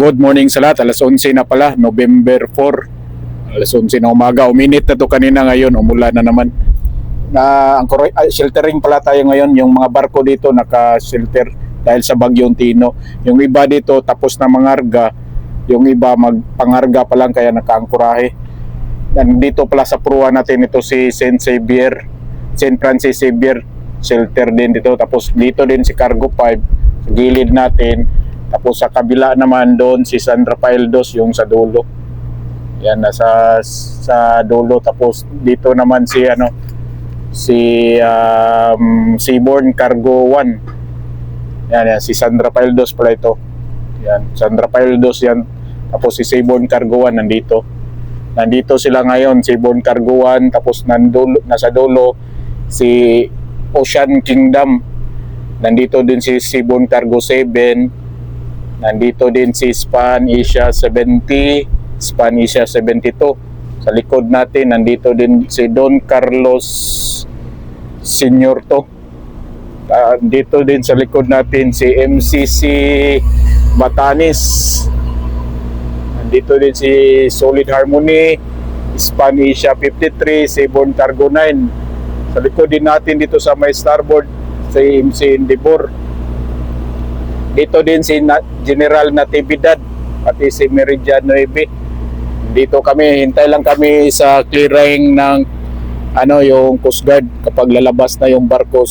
Good morning sa lahat. Alas 11 na pala, November 4. Alas 11 na umaga. Uminit na to kanina ngayon, umulan na naman. Na ang ah, sheltering pala tayo ngayon, yung mga barko dito naka-shelter dahil sa bagyong Tino. Yung iba dito tapos na mangarga, yung iba magpangarga pa lang kaya nakaangkurahe. Nandito pala sa pruwa natin ito si Saint Xavier, Saint Francis Xavier, shelter din dito. Tapos dito din si Cargo 5, sa gilid natin. Tapos sa kabila naman doon si San Rafael Dos yung sa dulo. Yan nasa sa dulo tapos dito naman si ano si um, Seaborn Cargo 1. Yan, yan si San Rafael Dos pala ito. Yan, San Rafael Dos yan. Tapos si Seaborn Cargo 1 nandito. Nandito sila ngayon, Seaborn Cargo 1 tapos nandulo, nasa dulo si Ocean Kingdom. Nandito din si Seaborn Cargo 7. Nandito din si Span Asia 70, Span Asia 72. Sa likod natin, nandito din si Don Carlos Senior to. Dito din sa likod natin si MCC Batanis. Nandito din si Solid Harmony, Span Asia 53, Seaborn Cargo 9. Sa likod din natin dito sa may starboard, si MC Indibor. Dito din si Na- General Natividad, pati si Meridian 9. Dito kami, hintay lang kami sa clearing ng ano yung Coast Guard kapag lalabas na yung barko